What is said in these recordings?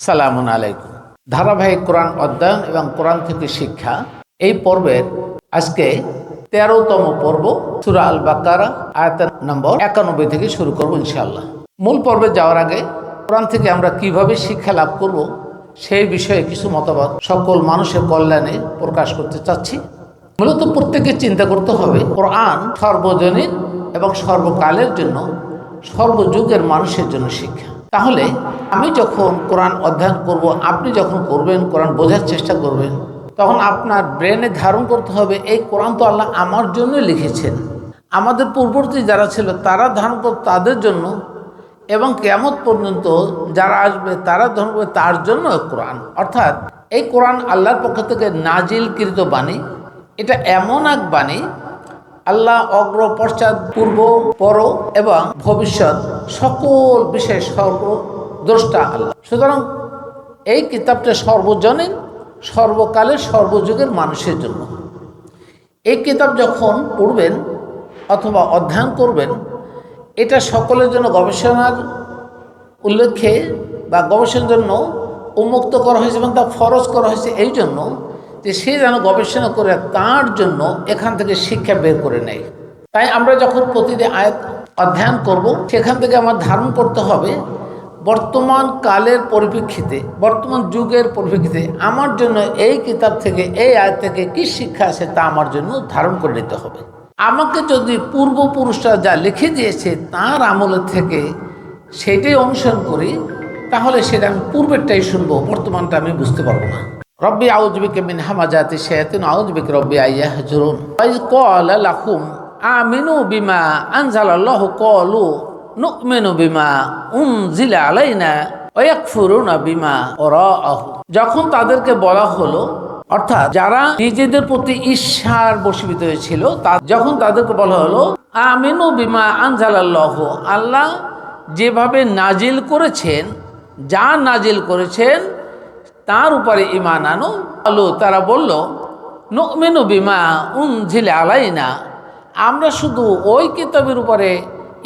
সালামুন আলাইকুম। ধারাবাহিক কোরআন অধ্যয়ন এবং কোরআন থেকে শিক্ষা। এই পর্বের আজকে তেরোতম পর্ব, সুরা আল বাকারা আয়াত নম্বর একানব্বই থেকে শুরু করব ইনশাআল্লাহ। মূল পর্বে যাওয়ার আগে কোরআন থেকে আমরা কীভাবে শিক্ষা লাভ করব সেই বিষয়ে কিছু মতামত সকল মানুষের কল্যাণে প্রকাশ করতে চাচ্ছি। মূলত প্রত্যেকে চিন্তা করতে হবে, কোরআন সর্বজনীন এবং সর্বকালের জন্য, সর্বযুগের মানুষের জন্য শিক্ষা। তাহলে আমি যখন কোরআন অধ্যয়ন করব, আপনি যখন করবেন, কোরআন বোঝার চেষ্টা করবেন, তখন আপনার ব্রেনে ধারণ করতে হবে, এই কোরআন তো আল্লাহ আমার জন্য লিখেছেন। আমাদের পূর্ববর্তী যারা ছিল, তারা ধারণ করত তাদের জন্য, এবং কেমত পর্যন্ত যারা আসবে, তারা ধারণ করবে তার জন্য কোরআন। অর্থাৎ এই কোরআন আল্লাহর পক্ষ থেকে নাজিলকৃত বাণী, এটা এমন এক বাণী আল্লাহ অগ্র, পশ্চাৎ, পূর্ব, পর এবং ভবিষ্যৎ সকল বিষয়ে সর্বদ্রষ্টা আল্লাহ। সুতরাং এই কিতাবটা সর্বজনীন, সর্বকালের, সর্বযুগের মানুষের জন্য। এই কিতাব যখন পড়বেন অথবা অধ্যয়ন করবেন, এটা সকলের জন্য গবেষণার উল্লেখে বা গবেষণার জন্য উন্মুক্ত করা হয়েছে এবং তা ফরজ করা হয়েছে এই জন্য যে সে যেন গবেষণা করে তার জন্য এখান থেকে শিক্ষা বের করে নেয়। তাই আমরা যখন প্রতিদিন আয়াত অধ্যয়ন করব, সেখান থেকে আমার ধারণ করতে হবে, বর্তমান কালের পরিপ্রেক্ষিতে, বর্তমান যুগের পরিপ্রেক্ষিতে আমার জন্য এই কিতাব থেকে, এই আয়াত থেকে কী শিক্ষা আছে তা আমার জন্য ধারণ করে নিতে হবে। আমাকে যদি পূর্বপুরুষরা যা লিখে দিয়েছে তার আমলের থেকে সেটাই অনুসরণ করি, তাহলে সেটা আমি পূর্বেরটাই শুনব, বর্তমানটা আমি বুঝতে পারব না। রব্বি আউজবিকে মিন হামাজাতি শায়াতিন আউজবিকে রব্বি আইয়াহজুরুন ওয়াইজ ক্বালা লাকুম, আমিনু বিমা আনজালাল্লাহু, ক্বালু নুমিনু বিমা উনজিলা আলাইনা ওয়া ইয়াকফুরুনা বিমা ওরাআহু। যখন তাদেরকে বলা হলো, অর্থাৎ যারা নিজেদের প্রতি ঈর্ষার বশীভূত হয়েছিল, তা যখন তাদেরকে বলা হলো, আমিনু বিমা আনজালাল্লাহ, আল্লাহ যেভাবে নাজিল করেছেন, যা নাজিল করেছেন তার উপরে ইমান আনো। আলো, তারা বলল, নমিনু বিমা উন ঝিলে আলাই না আমরা শুধু ওই কিতাবের উপরে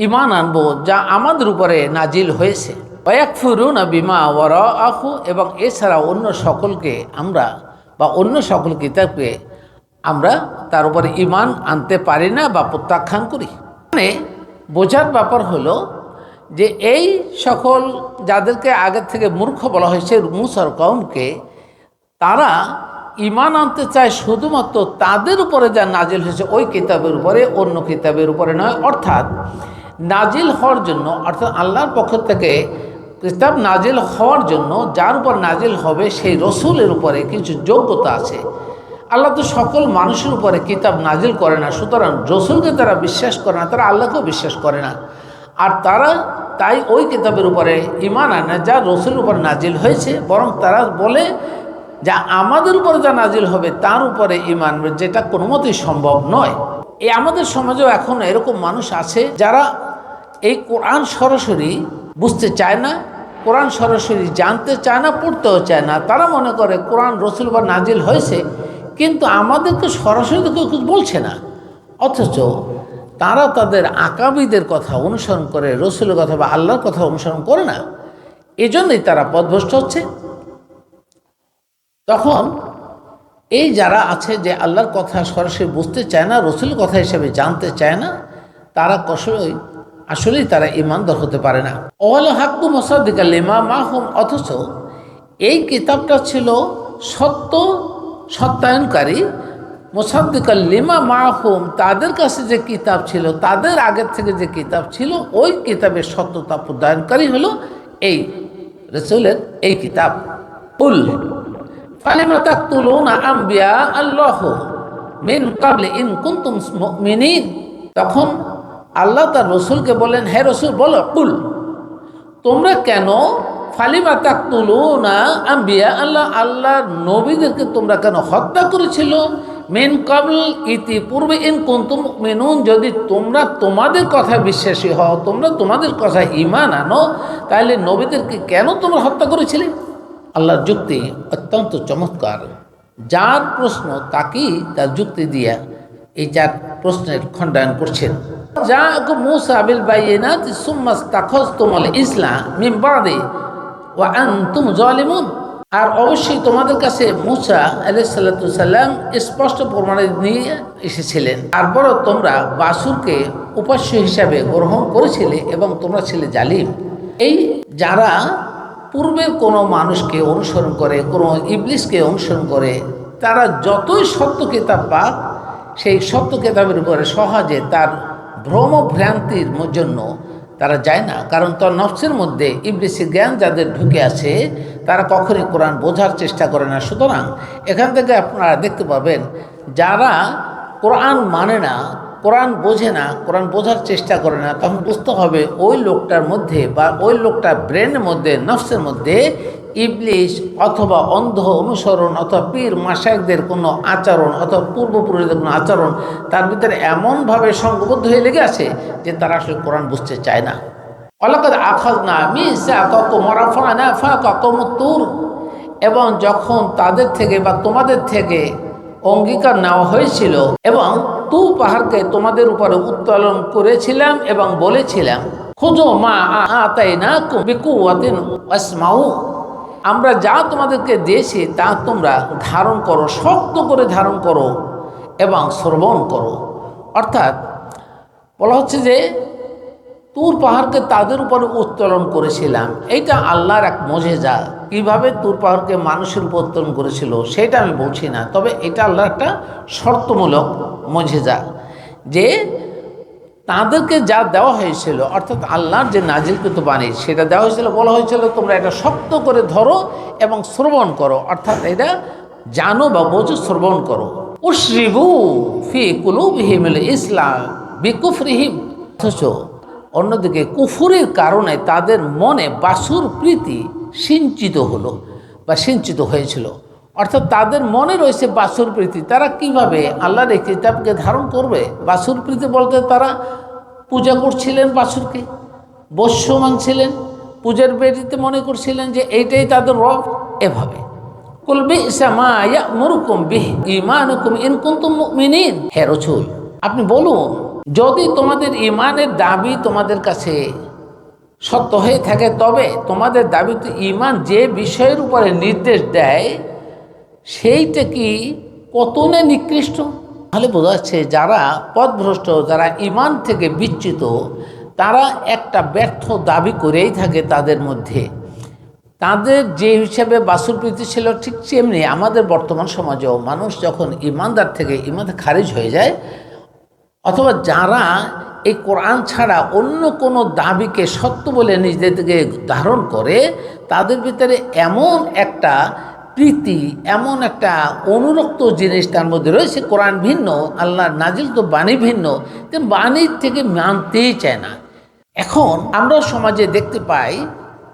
ইমান আনব, যা আমাদের উপরে নাজিল হয়েছে। বিমা ওর আহু এবং এছাড়া অন্য সকলকে আমরা বা অন্য সকল কিতাবকে আমরা তার উপরে ইমান আনতে পারি না বা প্রত্যাখ্যান করি। মানে বোঝার ব্যাপার হলো যে এই সকল যাদেরকে আগের থেকে মূর্খ বলা হয়েছে মুসার কমকে তারা ইমান আনতে চায় শুধুমাত্র তাদের উপরে যা নাজিল হয়েছে ওই কিতাবের উপরে, অন্য কিতাবের উপরে নয়। অর্থাৎ নাজিল হওয়ার জন্য, অর্থাৎ আল্লাহর পক্ষ থেকে কিতাব নাজিল হওয়ার জন্য যার উপর নাজিল হবে সেই রসুলের উপরে কিছু যোগ্যতা আছে। আল্লাহ তো সকল মানুষের উপরে কিতাব নাজিল করে না, সুতরাং রসুলকে তারা বিশ্বাস করে না, তারা আল্লাহকেও বিশ্বাস করে না। আর তারা তাই ওই কিতাবের উপরে ইমান আনে, যা রসুলের উপর নাজিল হয়েছে, বরং তারা বলে যা আমাদের উপরে যা নাজিল হবে, তার উপরে ইমান যেটা কোনো মতেই সম্ভব নয়। এই আমাদের সমাজেও এখন এরকম মানুষ আছে যারা এই কোরআন সরাসরি বুঝতে চায় না, কোরআন সরাসরি জানতে চায় না, পড়তেও চায় না। তারা মনে করে কোরআন রসুল বা নাজিল হয়েছে, কিন্তু আমাদেরকে সরাসরি তো কেউ কিছু বলছে না। অথচ তারা তাদের আকাবিদের কথা অনুসরণ করে, রসুলের কথা বা আল্লাহর কথা অনুসরণ করে না। এজন্যই তারা পদভ্রষ্ট হচ্ছে। তখন এই যারা আছে যে আল্লাহর কথা সরাসরি বুঝতে চায় না, রসুলের কথা হিসেবে জানতে চায় না, তারা কসই, আসলেই তারা ইমানদার হতে পারে না। ওয়াল হাক্কু মোসাদ্দিকা লেমা মাহুম, অথচ এই কিতাবটা ছিল সত্য সত্যায়নকারী মোসাদ্দিকা লিমা মাহুম, তাদের কাছে যে কিতাব ছিল, তাদের আগের থেকে যে কিতাব ছিল, ওই কিতাবের সত্যতা প্রদায়নকারী হলো এই রসুলের এই কিতাব। উল ফালিমা তাকতুলুনা আম্বিয়া আল্লাহ মিন কাবলে ইন কুনতুম তখন আল্লাহ তার রসুলকে বলেন, হে রসুল, বলো, কুল, তোমরা কেন ফালিমা তাকতুলুনা আম্বিয়া আল্লাহ, আল্লাহর নবীদেরকে তোমরা কেন হত্যা করেছিল? মেন কাবল ইতিপূর্বে ইন কুন্তুম মেনুন যদি তোমরা তোমাদের কথা বিশ্বাসী হও, তোমরা তোমাদের কথা ইমান আনো, তাহলে নবীদেরকে কেন তোমরা হত্যা করেছিলে? আল্লাহর যুক্তি অত্যন্ত চমৎকার। যার প্রশ্ন তাকেই তার যুক্তি দিয়া এই চার প্রশ্নের খণ্ডায়ন করছেন। যা মুসা বিল বাইনাত সুম্মাস তাখস তোমাল ইসলাম বাদে, ওয়া আনতুম জালিমুন। আর অবশ্যই তোমাদের কাছে মুসা আলাইসাল্লাম স্পষ্ট প্রমাণ নিয়ে এসেছিলেন। তারপরও তোমরা বাসুরকে উপাস্য হিসাবে গ্রহণ করেছিলে এবং তোমরা ছিলে জালিম। এই যারা পূর্বের কোনো মানুষকে অনুসরণ করে, কোনো ইবলিশকে অনুসরণ করে, তারা যতই সত্য কিতাব পাক সেই সত্য কিতাবের উপরে সহজে তার ভ্রমভ্রান্তির জন্য তারা যায় না। কারণ তার নফসের মধ্যে ইবলিসি জ্ঞান যাদের ঢুকে আছে তারা কখনই কোরআন বোঝার চেষ্টা করে না। সুতরাং এখান থেকে আপনারা দেখতে পাবেন, যারা কোরআন মানে না, কোরআন বোঝে না, কোরআন বোঝার চেষ্টা করে না, তখন বুঝতে হবে ওই লোকটার মধ্যে বা ওই লোকটার ব্রেনের মধ্যে, নফসের মধ্যে ইবলিশ অথবা অন্ধ অনুসরণ অথবা পীর মাসায়কদের কোনো আচরণ অথবা পূর্বপুরুষদের কোনো আচরণ তার ভিতরে এমনভাবে সংঘবদ্ধ হয়ে লেগে আছে যে তারা আসলে কোরআন বুঝতে চায় না। অলাকাদ আখাজ না মিসা কক মরাফা না ফা কক তুর এবং যখন তাদের থেকে বা তোমাদের থেকে অঙ্গীকার নেওয়া হয়েছিল এবং তু পাহাড়কে তোমাদের উপরে উত্তোলন করেছিলাম এবং বলেছিলাম খুঁজো মা আতাই না বিকুয়াতিন আসমাউ আমরা যা তোমাদেরকে দিয়েছি তা তোমরা ধারণ করো, শক্ত করে ধারণ করো এবং শ্রবণ করো। অর্থাৎ বলা হচ্ছে যে তুর পাহাড়কে তাদের উপরে উত্তোলন করেছিলাম। এইটা আল্লাহর এক মজেজা। কীভাবে তুর পাহাড়কে মানুষের উপর উত্তোলন করেছিল, সেটা আমি বলছি না। তবে এটা আল্লাহর একটা শর্তমূলক মজেজা যে তাদেরকে যা দেওয়া হয়েছিল, অর্থাৎ আল্লাহর যে নাজিলকৃত বাণী, সেটা দেওয়া হয়েছিল, বলা হয়েছিল, তোমরা এটা শক্ত করে ধরো এবং শ্রবণ করো। অর্থাৎ এটা জানো বা বোঝো, শ্রবণ করো। উশ্রিবু ফি কুলুবহিমিল ইসলাম, বিকুফরিহিম। অথচ অন্যদিকে কুফুরের কারণে তাদের মনে বাসুর প্রীতি সিঞ্চিত হলো বা সিঞ্চিত হয়েছিল। অর্থাৎ তাদের মনে রয়েছে বাসুর প্রীতি। তারা কীভাবে আল্লাহর এই কিতাবকে ধারণ করবে? বাসুর প্রীতি বলতে তারা পূজা করছিলেন বাসুরকে বস্য মানছিলেন পূজার বেদিতে মনে করছিলেন যে এইটাই তাদের রব এভাবে। কুলবি ইসামা ইয়া মুরুকুম বিহ ইমানুকুম ইনকুন্তুম মুমিনিন। হে রসুল, আপনি বলুন যদি তোমাদের ইমানের দাবি তোমাদের কাছে সত্য হয়ে থাকে, তবে তোমাদের দাবি তো ইমান যে বিষয়ের উপরে নির্দেশ দেয়, সেইটা কি কতনে নিকৃষ্ট? তাহলে বোঝা যাচ্ছে যারা পথভ্রষ্ট, যারা ইমান থেকে বিচ্যুত, তারা একটা ব্যর্থ দাবি করেই থাকে তাদের মধ্যে। তাদের যে হিসাবে বাসুর প্রীতি ছিল ঠিক সেমনি আমাদের বর্তমান সমাজেও মানুষ যখন ইমানদার থেকে ইমান খারিজ হয়ে যায় অথবা যারা এই কোরআন ছাড়া অন্য কোনো দাবিকে সত্য বলে নিজেদেরকে ধারণ করে, তাদের ভিতরে এমন একটা প্রীতি, এমন একটা অনুরক্ত জিনিস তার মধ্যে রয়েছে, কোরআন ভিন্ন, আল্লাহর নাজিল তো বাণী ভিন্ন বাণীর থেকে মানতেই চায় না। এখন আমরা সমাজে দেখতে পাই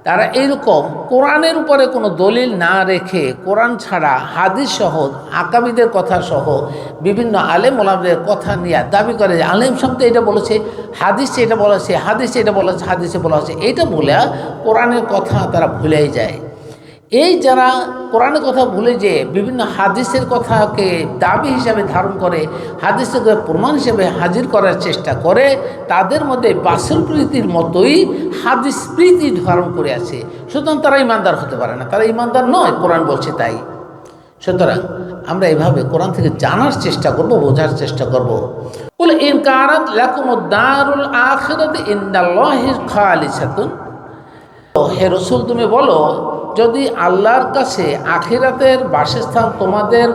তারা এরকম কোরআনের উপরে কোনো দলিল না রেখে কোরআন ছাড়া হাদিস সহ আকাবিদের কথা সহ, বিভিন্ন আলেম ওলামদের কথা নিয়ে দাবি করে যে আলেম শব্দ এটা বলেছে, হাদিসে এটা বলেছে, হাদিসে এটা বলেছে, হাদিসে বলা হচ্ছে এটা বলে কোরআনের কথা তারা ভুলেই যায়। এই যারা কোরআনের কথা ভুলে যে বিভিন্ন হাদিসের কথাকে দাবি হিসাবে ধারণ করে, হাদিসের প্রমাণ হিসেবে হাজির করার চেষ্টা করে, তাদের মধ্যে বাসুল প্রীতির মতোই হাদিস প্রীতি ধারণ করে আছে। সুতরাং তারা ইমানদার হতে পারে না। তারা ইমানদার নয়, কোরআন বলছে তাই। সুতরাং আমরা এভাবে কোরআন থেকে জানার চেষ্টা করব, বোঝার চেষ্টা করব। বলে ইনকারাত লাকুমুদ্দারুল আখিরাত হে রসুল, তুমি বলো, যদি আল্লাহর কাছে আখিরাতের বাসস্থান তোমাদের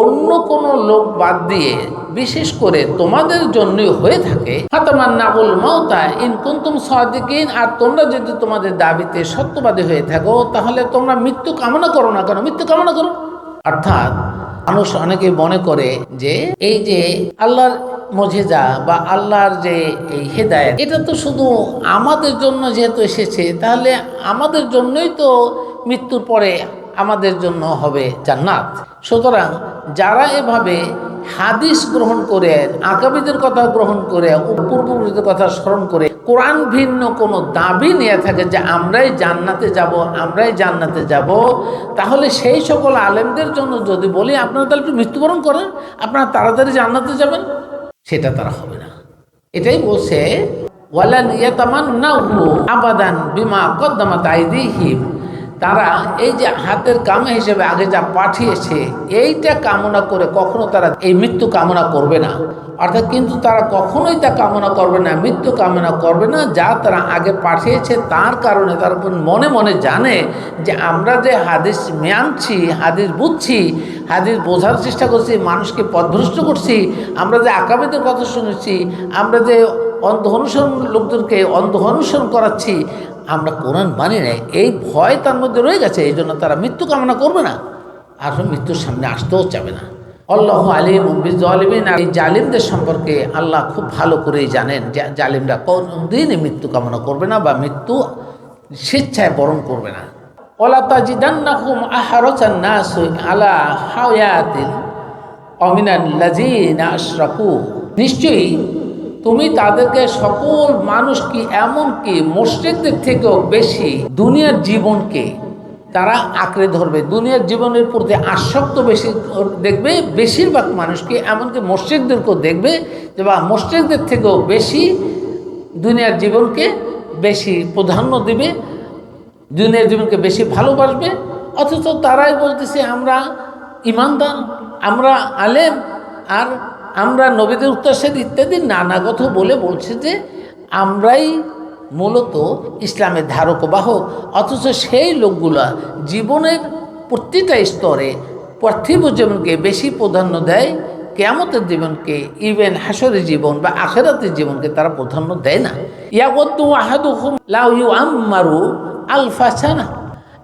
অন্য কোনো লোক বাদ দিয়ে, বিশেষ করে তোমাদের জন্যই হয়ে থাকে হাতামান নাবুল মৌতা ইনকুন্তুম সাদিকিন, আর তোমরা যদি তোমাদের দাবিতে সত্যবাদী হয়ে থাকো, তাহলে তোমরা মৃত্যু কামনা করো না কেন? মৃত্যু কামনা করো। অর্থাৎ মানুষ অনেকে মনে করে যে এই যে আল্লাহর মজেজা বা আল্লাহর যে এই হেদায়ত, এটা তো শুধু আমাদের জন্য যেহেতু এসেছে, তাহলে আমাদের জন্যই তো মৃত্যুর পরে আমাদের জন্য হবে জান্নাত। সুতরাং যারা এভাবে হাদিস গ্রহণ করে, আকাবিদের কথা গ্রহণ করে, পূর্বপুরুষদের কথা স্মরণ করে কোরআন ভিন্ন, কোনো দাবি নিয়ে থাকে যে আমরাই জান্নাতে যাব, আমরাই জান্নাতে যাব। তাহলে সেই সকল আলেমদের জন্য যদি বলি, আপনারা তাহলে একটু মৃত্যুবরণ করেন, আপনারা তাড়াতাড়ি জান্নাতে যাবেন, সেটা তারা হবে না। এটাই বলছে, ওয়ালান না আবাদান বিমা কদ্দামাত আইদিহিম। তারা এই যে হাতের কামে হিসেবে আগে যা পাঠিয়েছে, এইটা কামনা করে কখনো তারা এই মৃত্যু কামনা করবে না। অর্থাৎ কিন্তু তারা কখনোই তা কামনা করবে না, মৃত্যু কামনা করবে না, যা তারা আগে পাঠিয়েছে তার কারণে তারা মনে মনে জানে যে আমরা যে হাদিস মানছি, হাদিস বুঝছি, হাদিস বোঝার চেষ্টা করছি, মানুষকে পথভ্রষ্ট করছি, আমরা যে আকাবিদের কথা শুনেছি, আমরা যে অন্ধ অনুসরণ লোকজনকে অন্ধ অনুসরণ করাচ্ছি আমরা কোরআন মানি নাই, এই ভয় তার মধ্যে রয়ে গেছে, এই জন্য তারা মৃত্যু কামনা করবে না। আর মৃত্যুর সামনে আসতেও চাবে না। আল্লাহ আলিম জালিমিন এই জালিমদের সম্পর্কে আল্লাহ খুব ভালো করেই জানেন যে জালিমরা কোনদিনই মৃত্যু কামনা করবে না বা মৃত্যু স্বেচ্ছায় বরণ করবে না। ওলা তাজিদান্নাকুম আহারাচান নাস আলা হায়াতিন অমিনান লাজিনা আশরাকু। নিশ্চয়ই তুমি তাদেরকে সকল মানুষ কি এমনকি মোর্শেকদের থেকেও বেশি দুনিয়ার জীবনকে তারা আঁকড়ে ধরবে? দুনিয়ার জীবনের প্রতি আসক্ত বেশি দেখবে, বেশিরভাগ মানুষকে এমনকি মোর্শেকদেরকেও দেখবে যে, বা মোর্শেকদের থেকেও বেশি দুনিয়ার জীবনকে বেশি প্রাধান্য দেবে, দুনিয়ার জীবনকে বেশি ভালোবাসবে। অথচ তারাই বলতেছে, আমরা ইমানদার, আমরা আলেম, আর আমরা নবীদের উত্তরসেদ ইত্যাদি নানা কথা বলে বলছে যে আমরাই মূলত ইসলামের ধারক বাহক অথচ সেই লোকগুলা জীবনের প্রতিটা স্তরে পার্থিব জীবনকে বেশি প্রাধান্য দেয়, কেয়ামতের জীবনকে ইভেন হাসরের জীবন বা আখেরাতের জীবনকে তারা প্রাধান্য দেয় না। ইয়াবদ্দু আহাদুহুম লাউ ইউ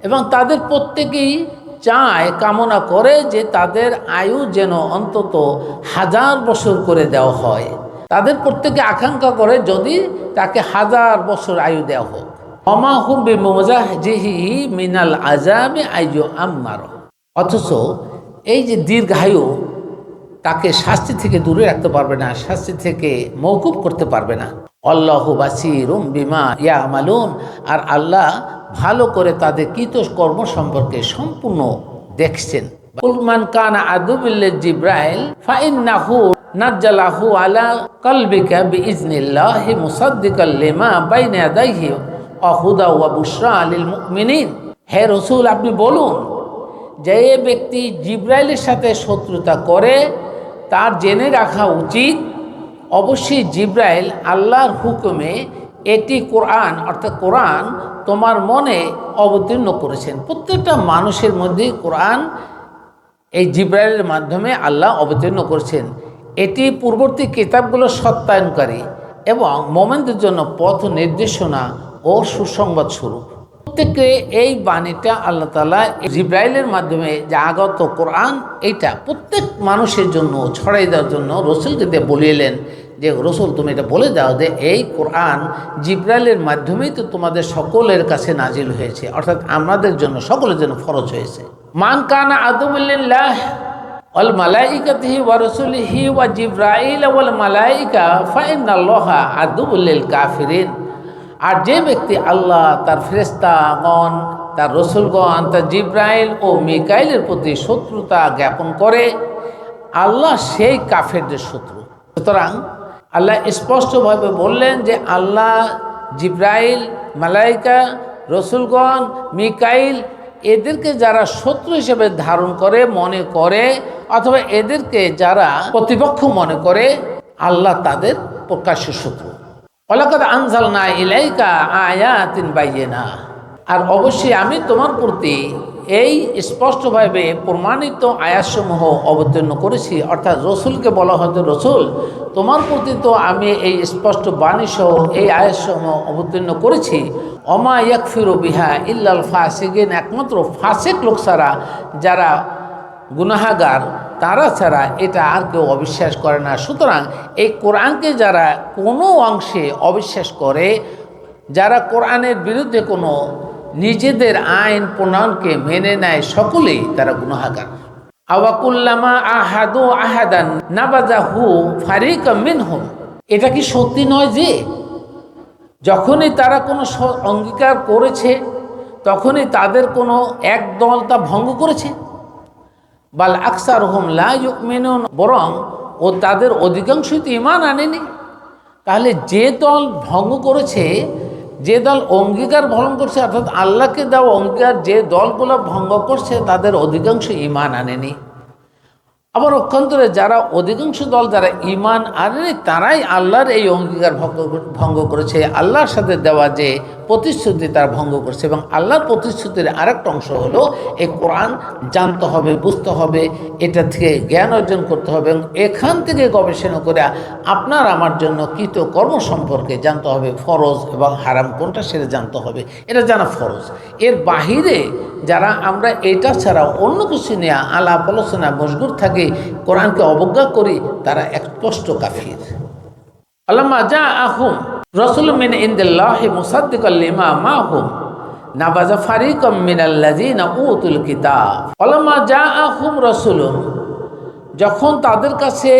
এবং তাদের প্রত্যেকেই চায়, কামনা করে যে তাদের আয়ু যেন অন্তত হাজার বছর করে দেওয়া হয়। তাদের প্রত্যেকে আকাঙ্ক্ষা করে যদি তাকে হাজার বছর আয়ু দেওয়া হোক। অমাহুম বে মোজাহ জিহি মিনাল আজামে আইজো আম্মার। অথচ এই যে দীর্ঘায়ু তাকে শাস্তি থেকে দূরে রাখতে পারবে না, শাস্তি থেকে মৌকুব করতে পারবে না। আল্লাহ বাসিরুম বিমা ইয়া আমালুন আর আল্লাহ ভালো করে তাদের কৃত কর্ম সম্পর্কে সম্পূর্ণ দেখছেন। উলমান কানা আদুবিল্লে জিব্রাইল, ফাইন্নাহু নাজ্জালাহু আলা কলবিকা বিইজনিল্লাহি মুসাদ্দিকাল লিমা বাইনা ইয়াদাইহি ওয়া হুদা ওয়া বুশরা লিল মুমিনিন। হে রাসূল, আপনি বলুন, যে ব্যক্তি জিব্রাইলের সাথে শত্রুতা করে, তার জেনে রাখা উচিত অবশ্যই জিব্রাইল আল্লাহর হুকুমে এটি কোরআন, অর্থাৎ কোরআন তোমার মনে অবতীর্ণ করেছেন। প্রত্যেকটা মানুষের মধ্যে কোরআন এই জিব্রাইলের মাধ্যমে আল্লাহ অবতীর্ণ করেছেন। এটি পূর্ববর্তী কিতাবগুলো সত্যায়নকারী এবং মোমেনদের জন্য পথ নির্দেশনা ও সুসংবাদ স্বরূপ। প্রত্যেকে এই বাণীটা আল্লাহ তালা জিব্রাইলের মাধ্যমে যে আগত কোরআন, এইটা প্রত্যেক মানুষের জন্য, ছড়াই দেওয়ার জন্য রসুলকে দিয়ে বলিলেন যে, রসুল, তুমি এটা বলে দাও যে, এই কোরআন জিব্রাইলের মাধ্যমেই তো তোমাদের সকলের কাছে নাজিল হয়েছে। অর্থাৎ আমাদের জন্য, সকলের জন্য ফরজ হয়েছে। মান কানা আদমুল্লাহ অল মালাইকাতিহি ওয়া রসুলিহি ওয়া জিব্রাইল ওয়াল মালাইকা ফাইনাল্লাহা আদুবুল্লিল কাফিরিন। আর যে ব্যক্তি আল্লাহ, তার ফেরেস্তাগণ তার রসুলগণ, তার জিব্রাইল ও মিকাইলের প্রতি শত্রুতা জ্ঞাপন করে, আল্লাহ সেই কাফেরদের শত্রু। সুতরাং আল্লাহ স্পষ্টভাবে বললেন যে আল্লাহ, জিব্রাইল, মালাইকা, রসুলগণ, মিকাইল এদেরকে যারা শত্রু হিসেবে ধারণ করে, মনে করে, অথবা এদেরকে যারা প্রতিপক্ষ মনে করে, আল্লাহ তাদের প্রকাশ্য শত্রু। অলাকাত আনসাল না ইলাইকা আয়াতিন বাইয়েনা। আর অবশ্যই আমি তোমার প্রতি এই স্পষ্টভাবে প্রমাণিত আয়াতসমূহ অবতীর্ণ করেছি। অর্থাৎ রসুলকে বলা হয়তো রসুল, তোমার প্রতি তো আমি এই স্পষ্ট বাণীসহ এই আয়াতসমূহ অবতীর্ণ করেছি। অমা ইয়াকফিরু বিহা ইল্লাল ফাসিগিন একমাত্র ফাসেক লোক ছাড়া যারা গুনাহাগার, তারা ছাড়া এটা আর কেউ অবিশ্বাস করে না। সুতরাং এই কোরআনকে যারা কোনো অংশে অবিশ্বাস করে, যারা কোরআনের বিরুদ্ধে কোনো নিজেদের আইন প্রণয়নকে মেনে নেয়, সকলেই তারা গুনাহাগার। আওয়াকুল্লামা আহাদু আহাদান নাবাজা নাবাজাহু ফারিক মিনহুম। এটা কি সত্যি নয় যে, যখনই তারা কোনো অঙ্গীকার করেছে, তখনই তাদের কোনো এক দল তা ভঙ্গ করেছে? বাল আকসার হোম লা ইউমিনুন, বরং ও তাদের অধিকাংশই তো ইমান আনেনি। তাহলে যে দল ভঙ্গ করেছে, যে দল অঙ্গীকার ভঙ্গ করছে, অর্থাৎ আল্লাহকে দেওয়া অঙ্গীকার, যে দলগুলো ভঙ্গ করছে, তাদের অধিকাংশ ইমান আনেনি। আবার অক্ষান্তরে যারা অধিকাংশ দল যারা ইমান আনেনি, তারাই আল্লাহর এই অঙ্গীকার ভঙ্গ করেছে। আল্লাহর সাথে দেওয়া যে প্রতিশ্রুতি তারা ভঙ্গ করছে এবং আল্লাহর প্রতিশ্রুতির আরেকটা অংশ হলো, এই কোরআন জানতে হবে, বুঝতে হবে, এটা থেকে জ্ঞান অর্জন করতে হবে এবং এখান থেকে গবেষণা করে আপনার আমার জন্য কৃত কর্ম সম্পর্কে জানতে হবে, ফরজ এবং হারাম কোনটা সেটা জানতে হবে, এটা জানা ফরজ। এর বাহিরে যারা আমরা এটা ছাড়া অন্য কিছু নিয়ে আলাপ আলোচনা মশগুর থাকি, কোরআনকে অবজ্ঞা করি, তারা এক স্পষ্ট কাফির। আল্লামা যা আহুম রসুল মিন ইন্দিল্লাহি মুসাদ্দিকাল লিমা মাহুম। নাবাজা ফারিকাম মিনাল্লাযিনা উতুল কিতাব। আল্লামা যা আহুম রসুলুন যখন তাদের কাছে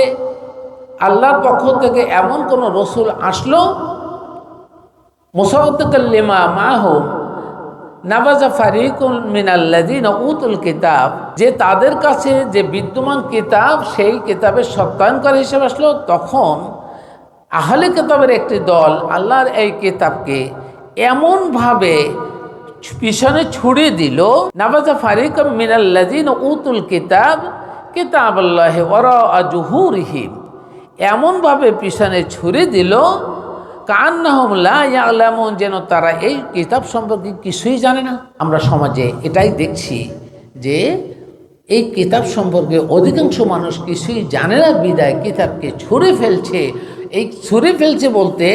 আল্লাহর পক্ষ থেকে এমন কোন রসুল আসলো, মুসাদ্দিকাল লিমা মাহুম, নাবাজা ফারিকুল মিনাল্লাদিন উতুল কিতাব, যে তাদের কাছে যে বিদ্যমান কিতাব, সেই কিতাবের সত্যায়নকারী হিসেবে আসলো, তখন আহলে কিতাবের একটি দল আল্লাহর এই কিতাবকে এমনভাবে পিছনে ছুড়ে দিল, নাবাজা ফারিক মিনাল্লাদিন উতুল কিতাব কিতাব আল্লাহ ওরা আজহুরহিম এমনভাবে পিছনে ছুড়ে দিল কান্নাহম লা ইয়ালামুন, যেন তারা এই কিতাব সম্পর্কে কিছুই জানে না। আমরা সমাজে এটাই দেখছি যে এই কিতাব সম্পর্কে অধিকাংশ মানুষ কিছুই জানে না, বিদায় কিতাবকে ছুঁড়ে ফেলছে। এই ছুঁড়ে ফেলছে বলতে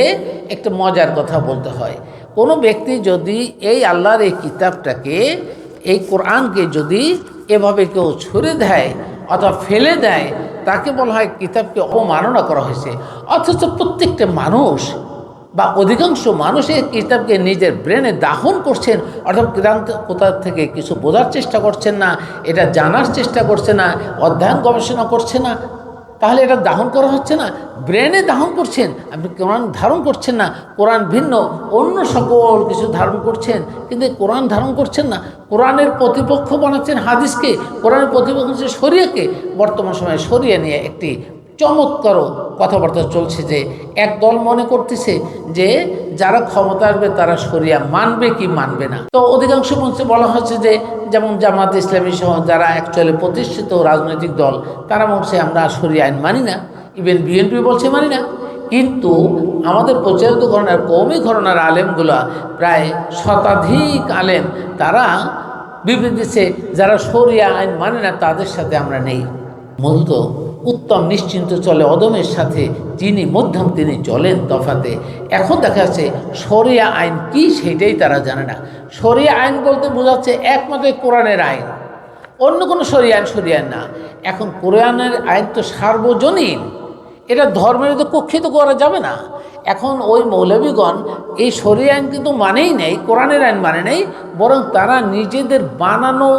একটা মজার কথা বলতে হয়। কোনো ব্যক্তি যদি এই আল্লাহর এই কিতাবটাকে, এই কোরআনকে যদি এভাবে কেউ ছুঁড়ে দেয় অথবা ফেলে দেয়, তাকে বলা হয় কিতাবকে অবমাননা করা হয়েছে। অথচ প্রত্যেকটা মানুষ বা অধিকাংশ মানুষ এই কিতাবকে নিজের ব্রেনে দাহন করছেন, অর্থাৎ ক্রান্ত কোথা থেকে কিছু বোঝার চেষ্টা করছেন না, এটা জানার চেষ্টা করছে না, অধ্যয়ন গবেষণা করছে না তাহলে এটা দাহন করা হচ্ছে না। ব্রেনে দাহন করছেন, আপনি কোরআন ধারণ করছেন না, কোরআন ভিন্ন, অন্য সকল কিছু ধারণ করছেন, কিন্তু কোরআন ধারণ করছেন না। কোরআনের প্রতিপক্ষ বানাচ্ছেন হাদিসকে, কোরআনের প্রতিপক্ষ হচ্ছে শরিয়াকে বর্তমান সময়ে সরিয়ে নিয়ে একটি চমৎকার কথাবার্তা চলছে যে এক দল মনে করতেছে যে যারা ক্ষমতা আসবে তারা সরিয়া মানবে কি মানবে না। তো অধিকাংশ মঞ্চে বলা হচ্ছে যে যেমন জামাত ইসলামী সহ যারা অ্যাকচুয়ালি প্রতিষ্ঠিত রাজনৈতিক দল, তারা বলছে আমরা সরিয়া আইন মানি না ইভেন বিএনপি বলছে মানি না। কিন্তু আমাদের প্রচারিত ঘটনার কৌমি ঘটনার আলেমগুলা প্রায় শতাধিক আলেম, তারা বিবৃতি দিচ্ছে যারা সরিয়া আইন মানে না তাদের সাথে আমরা নেই। মূলত উত্তম নিশ্চিন্ত চলে অদমের সাথে, যিনি মধ্যম তিনি চলেন তফাতে। এখন দেখা যাচ্ছে সরিয়া আইন কি সেটাই তারা জানে না। সরিয়া আইন বলতে বোঝাচ্ছে একমাত্র কোরআনের আইন। অন্য কোনো সরিয়া আইন সরিয়া না। এখন কোরআনের আইন তো সার্বজনীন। এটা ধর্মের তো কক্ষিত করা যাবে না। এখন ওই মৌলবীগণ এই শরীর আইন কিন্তু মানেই নেই, কোরআনের আইন মানে নেই, বরং তারা নিজেদের বানানো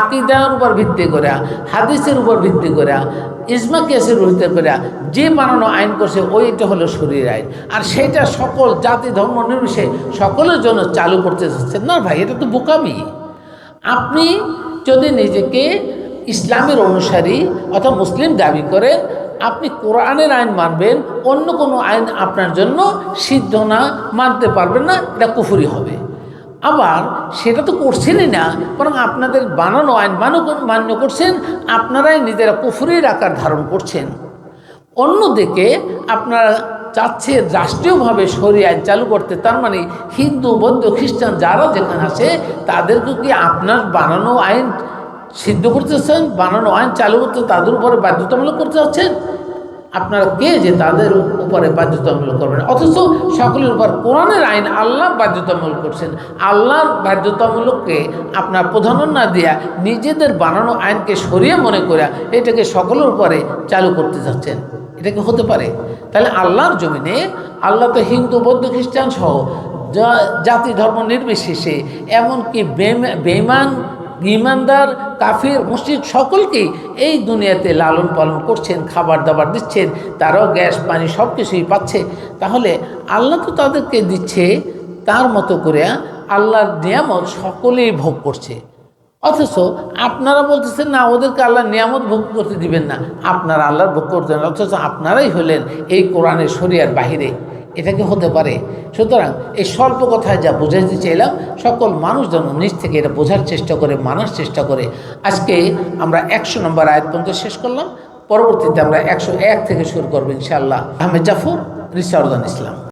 আকিদার উপর ভিত্তি করে, হাদিসের উপর ভিত্তি করে, ইজমা কেসের ভিত্তি করে যে বানানো আইন করছে, ওইটা হলো শরীর আইন। আর সেটা সকল জাতি, ধর্ম নির্বিশে সকলের জন্য চালু করতে চাচ্ছেন না ভাই, এটা তো বোকামি। আপনি যদি নিজেকে ইসলামের অনুসারী অথবা মুসলিম দাবি করেন আপনি কোরআনের আইন মানবেন, অন্য কোনো আইন আপনার জন্য সিদ্ধ না, মানতে পারবেন না, এটা কুফুরি হবে। আবার সেটা তো করছেনই না, বরং আপনাদের বানানো আইন মান্য মান্য করছেন, আপনারাই নিজেরা কুফুরির আকার ধারণ করছেন। অন্যদিকে আপনারা চাচ্ছে রাষ্ট্রীয়ভাবে সরি আইন চালু করতে, তার মানে হিন্দু, বৌদ্ধ, খ্রিস্টান যারা যেখানে আছে, তাদেরকে কি আপনার বানানো আইন সিদ্ধ করতেছেন, বানানো আইন চালু করতে তাদের উপরে বাধ্যতামূলক করতে যাচ্ছেন। আপনারা কে যে তাদের উপরে বাধ্যতামূলক করবেন? অথচ সকলের উপর কোরআনের আইন আল্লাহ বাধ্যতামূলক করছেন। আল্লাহর বাধ্যতামূলককে আপনার প্রধান্য না দিয়া নিজেদের বানানো আইনকে সরিয়ে মনে করে এটাকে সকলের উপরে চালু করতে যাচ্ছেন। এটা কি হতে পারে? তাহলে আল্লাহর জমিনে আল্লাহ তো হিন্দু, বৌদ্ধ, খ্রিস্টান সহ জাতি ধর্ম নির্বিশেষে এমনকি বেমান ইমানদার, কাফির মসজিদ সকলকেই এই দুনিয়াতে লালন পালন করছেন, খাবার দাবার দিচ্ছেন, তারাও গ্যাস, পানি সব কিছুই পাচ্ছে। তাহলে আল্লাহ তো তাদেরকে দিচ্ছে তার মতো করে আল্লাহর নিয়ামত সকলেই ভোগ করছে। অথচ আপনারা বলতেছেন, না, ওদেরকে আল্লাহ নিয়ামত ভোগ করতে দিবেন না। আপনারা আল্লাহর ভোগ করতেন অথচ আপনারাই হলেন এই কোরআনের শরিয়ার বাহিরে। এটা কি হতে পারে? সুতরাং এই স্বল্প কথায় যা বোঝাতে চাইলাম, সকল মানুষ যেন নিজ থেকে এটা বোঝার চেষ্টা করে, মানার চেষ্টা করে। আজকে আমরা একশো নম্বর আয়াত পর্যন্ত শেষ করলাম। পরবর্তীতে আমরা একশো এক থেকে শুরু করব ইনশাআল্লাহ। আহমেদ জাফর রিসাউদ্দান ইসলাম।